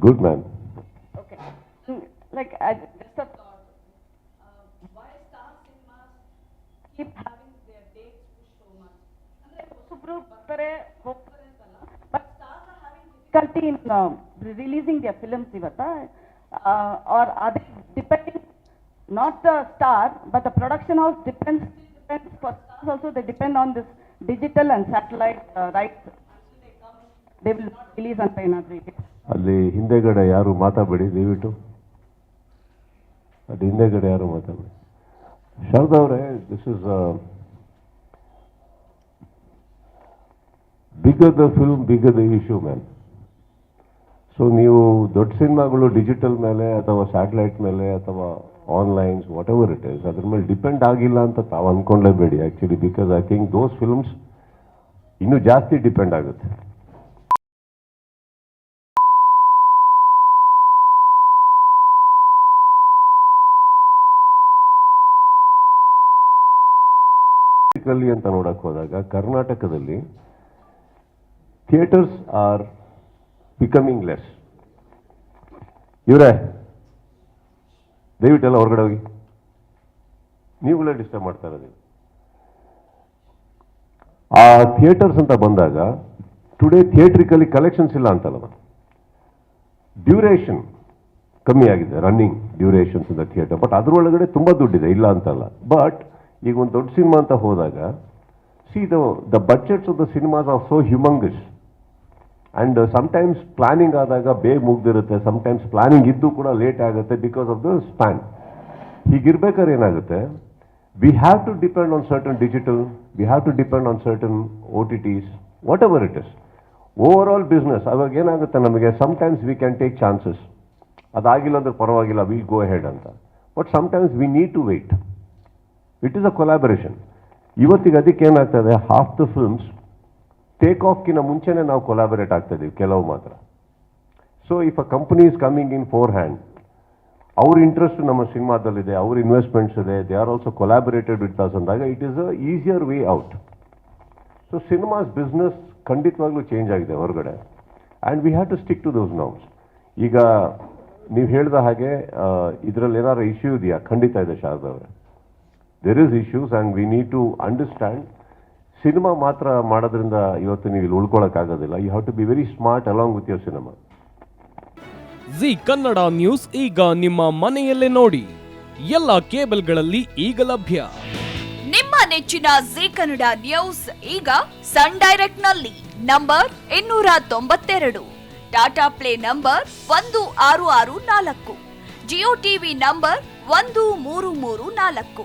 Good, man. Okay. Like, I, just a thought. Uh, why star cinemas keep having their dates pushed so much? And then, hope but stars are having difficulty in uh, releasing their films, Ivata. Uh, or are they depending, not the star, but the production house depends, depends for stars also, they depend on this digital and satellite uh, rights. They will not release until another ಅಲ್ಲಿ ಹಿಂದೆಗಡೆ ಯಾರು ಮಾತಾಡಬೇಡಿ, ದಯವಿಟ್ಟು. ಅಲ್ಲಿ ಹಿಂದೆಗಡೆ ಯಾರು ಮಾತಾಡಬೇಡಿ. ಶಾರದಾ ಅವರೇ this is big the film big the issue man so ನೀವು ದೊಡ್ಡ ಸಿನಿಮಾಗಳು ಡಿಜಿಟಲ್ ಮೇಲೆ ಅಥವಾ ಸ್ಯಾಟಲೈಟ್ ಮೇಲೆ ಅಥವಾ onlines what ever it is ಅದ್ರ ಮೇಲೆ ಡಿಪೆಂಡ್ ಆಗಿಲ್ಲ ಅಂತ ತಾವು ಅಂದ್ಕೊಂಡ್ಲೇಬೇಡಿ actually because I think those films ಇನ್ನೂ ಜಾಸ್ತಿ ಡಿಪೆಂಡ್ ಆಗುತ್ತೆ. ಬೇಸಿಕಲಿ ಅಂತ ನೋಡಕ್ಕೆ ಹೋದಾಗ ಕರ್ನಾಟಕದಲ್ಲಿ ಥಿಯೇಟರ್ಸ್ ಆರ್ ಬಿಕಮಿಂಗ್ ಲೆಸ್. ಇವರೇ ದಯವಿಟ್ಟೆಲ್ಲ ಹೊರಗಡೆ ಹೋಗಿ. ನೀವುಗಳೇ ಡಿಸ್ಟರ್ಬ್ ಮಾಡ್ತಾ ಇರೋದು. ಆ ಥಿಯೇಟರ್ಸ್ ಅಂತ ಬಂದಾಗ ಟುಡೇ ಥಿಯೇಟ್ರಿಕಲಿ ಕಲೆಕ್ಷನ್ಸ್ ಇಲ್ಲ ಅಂತಲ್ಲ ಡ್ಯೂರೇಷನ್ ಕಮ್ಮಿ ಆಗಿದೆ, running durations in theatre, but ಅದರೊಳಗಡೆ ತುಂಬ ದುಡ್ಡಿದೆ, ಇಲ್ಲ ಅಂತಲ್ಲ. ಬಟ್ ಈಗ ಒಂದು ದೊಡ್ಡ ಸಿನಿಮಾ ಅಂತ ಹೋದಾಗ see the the budgets of the cinemas are so humongous and sometimes planning ಆದಾಗ ಬೇಗ ಮುಗ್ದಿರುತ್ತೆ ಸಮಟೈಮ್ಸ್ ಪ್ಲಾನಿಂಗ್ ಇದ್ದು ಕೂಡ ಲೇಟ್ ಆಗುತ್ತೆ ಬಿಕಾಸ್ ಆಫ್ ದ ಸ್ಪ್ಯಾನ್ ಹೀಗಿರ್ಬೇಕಾದ್ರೆ ಏನಾಗುತ್ತೆ? We have to depend on certain digital we have to depend on certain O T Ts whatever it is overall business ಅವಾಗ ಏನಾಗುತ್ತೆ ನಮಗೆ? Sometimes we can take chances ಅದಾಗಿಲ್ಲ ಅಂದ್ರೆ ಪರವಾಗಿಲ್ಲ we go head ಅಂತ. But sometimes we need to wait it is a collaboration ಇವತ್ತಿಗೆ ಅದಕ್ಕೆ ಏನಾಗ್ತದೆ? Half the films take ಆಫ್ಕಿನ ಮುಂಚೆನೇ ನಾವು ಕೊಲಾಬರೇಟ್ ಆಗ್ತಾ ಇದೀವಿ ಕೆಲವು ಮಾತ್ರ. So if a company is coming in forehand ಅವ್ರ ಇಂಟ್ರೆಸ್ಟ್ ನಮ್ಮ ಸಿನಿಮಾದಲ್ಲಿದೆ, ಅವ್ರ ಇನ್ವೆಸ್ಟ್ಮೆಂಟ್ಸ್ ಇದೆ they are also collaborated with us ಅಂದಾಗ it is a easier way out so cinemas business ಖಂಡಿತವಾಗ್ಲೂ ಚೇಂಜ್ ಆಗಿದೆ ಹೊರಗಡೆ. And we have to stick to those norms ಈಗ ನೀವು ಹೇಳಿದ ಹಾಗೆ ಇದರಲ್ಲಿ ಏನಾದ್ರು ಇಶ್ಯೂ ಇದೆಯಾ? ಖಂಡಿತ ಇದೆ, ಶಾರದಾ ಅವರೇ. There is issues and we need to understand cinema ಮಾತ್ರ ಮಾಡೋದ್ರಿಂದ ಇವತ್ತು ನೀವು ಇಲ್ಲಿ ಉಳ್ಕೊಳ್ಳೋಕ್ಕಾಗೋದಿಲ್ಲ you have to be very smart along with your cinema Zee Kannada news ಈಗ ನಿಮ್ಮ ಮನೆಯಲ್ಲೇ ನೋಡಿ. ಎಲ್ಲ ಕೇಬಲ್ಗಳಲ್ಲಿ ಈಗ ಲಭ್ಯ. ನಿಮ್ಮ ನೆಚ್ಚಿನ ಜಿ ಕನ್ನಡ ನ್ಯೂಸ್ ಈಗ ಸನ್ ಡೈರೆಕ್ಟ್ನಲ್ಲಿ ನಂಬರ್ ಇನ್ನೂರ ತೊಂಬತ್ತೆರಡು ಟಾಟಾ ಪ್ಲೇ ನಂಬರ್ ಒಂದು ಆರು ಆರು ನಾಲ್ಕು. ಜಿಯೋ ಟಿವಿ ನಂಬರ್ ಒಂದು ಮೂರು ಮೂರು ನಾಲ್ಕು.